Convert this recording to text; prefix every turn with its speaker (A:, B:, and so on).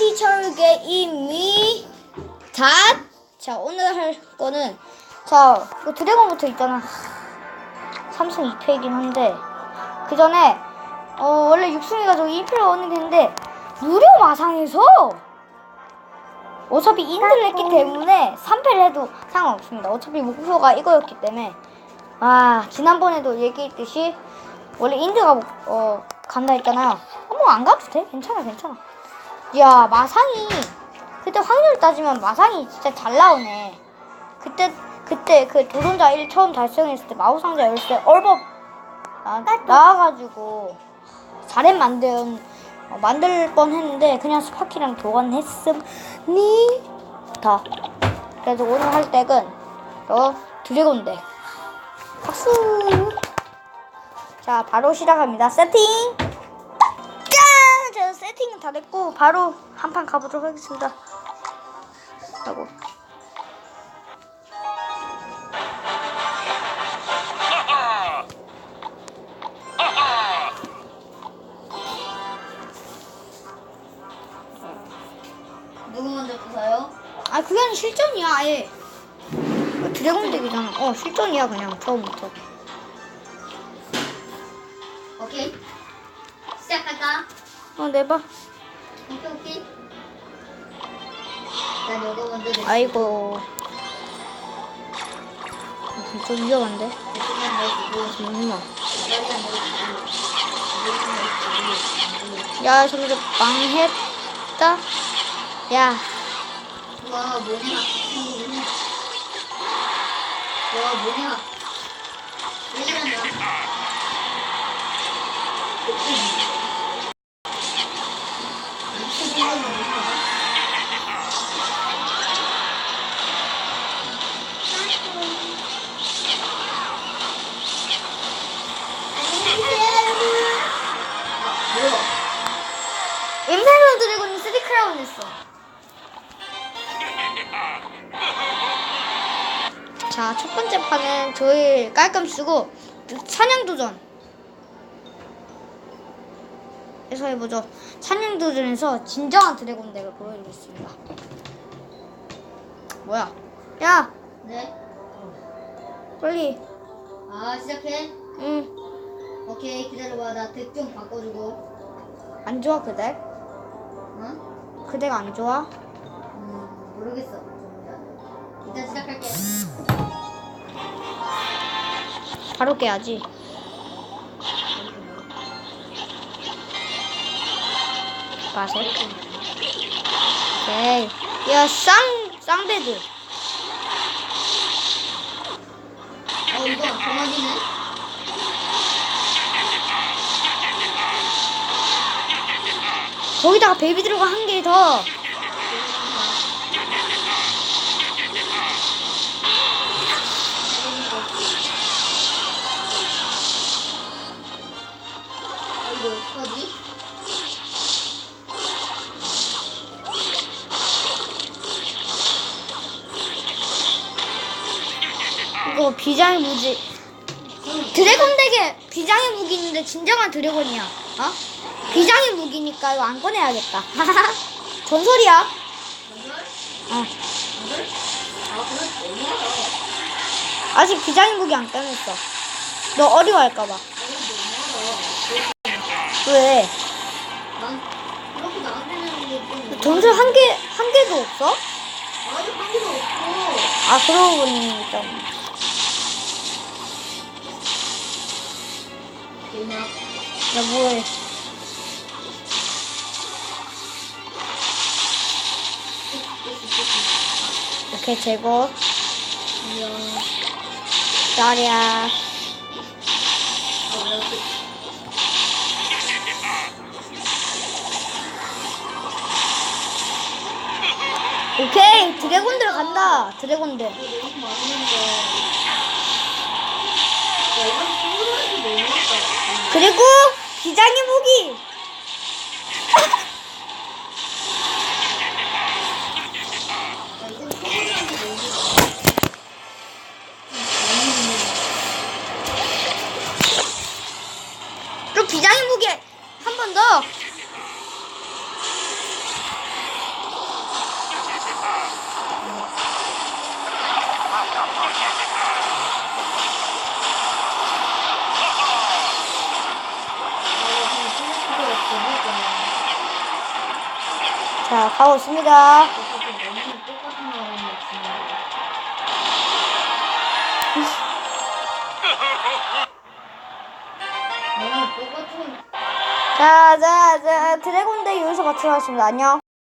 A: 티처 게임이 닷. 자 오늘 할 거는 자 이거 드래곤부터 있잖아. 삼성 2패이긴 한데 그 전에 어 원래 육승이가 저기 2패를 얻는 게 있는데 무료 마상에서 어차피 인들을 했기 때문에 3패를 해도 상관없습니다. 어차피 목표가 이거였기 때문에 아 지난번에도 얘기했듯이 원래 인드가 목- 어 간다 했잖아요. 어, 뭐안 가도 돼? 괜찮아 괜찮아. 야 마상이 그때 확률 따지면 마상이 진짜 잘 나오네. 그때 그때 그 도전자 1 처음 달성했을 때 마우상자 열쇠 얼법 나, 나와가지고 잘했 만든 어, 만들 뻔했는데 그냥 스파키랑 교환했음니 다. 그래서 오늘 할 덱은 저 드래곤 덱. 박수. 자 바로 시작합니다. 세팅. 세팅은 다 됐고 바로 한 판 가보도록 하겠습니다.
B: 누구 먼저 부사요?
A: 아 그냥 실전이야 아예. 이거 드래곤 덱이잖아. 어 실전이야 그냥 처음부터.
B: 오케이. 시작할까?
A: 어 내봐.
B: 오케이. 난 요거 먼저 내.
A: 아이고. 아, 좀 위험한데.
B: 넣어주고. 여기다 넣어주고.
A: 야 점점 망했다. 야
B: 와 뭐냐? 와 뭐냐? 왜 이러냐?
A: 임페리얼 드래곤이 3 크라운 했어. 자, 첫 번째 판은 저희 깔끔 쓰고 사냥 도전. 에서 해보죠. 사냥 도전에서 진정한 드래곤 덱을 보여드리겠습니다. 뭐야? 야,
B: 네?
A: 빨리.
B: 아 시작해?
A: 응,
B: 오케이 기다려봐 나 덱 좀 바꿔주고
A: 안 좋아 그 덱?
B: 어?
A: 그덱안 좋아?
B: 음 모르겠어 일단 시작할게
A: 바로 깨야지. 마세. 오케이. 야, 쌍, 쌍배드.
B: 어 이거 정확이네
A: 거기다가 베이비 들어가 한 개 더.
B: 이거
A: 비장의 무지. 드래곤 덱에 비장의 무기 있는데 진정한 드래곤이야. 어? 비장의 무기니까 이거 안 꺼내야겠다. 전설이야. 어.
B: 아 뭐야
A: 아직 비장의 무기 안 꺼냈어. 너 어려워할까봐. 왜? 전설 한 개, 한 개도 없어?
B: 아직 한 개도 없고
A: 아, 그러고 보니.
B: 뭐냐
A: 나 뭐해. 이렇게.
B: 안녕
A: 짜리야. 오케이. 드래곤들 간다. 드래곤들. 그리고 비장의 무기. 자, 가고 있습니다. 자, 자, 자, 드래곤 대 유서 같이 가겠습니다. 안녕.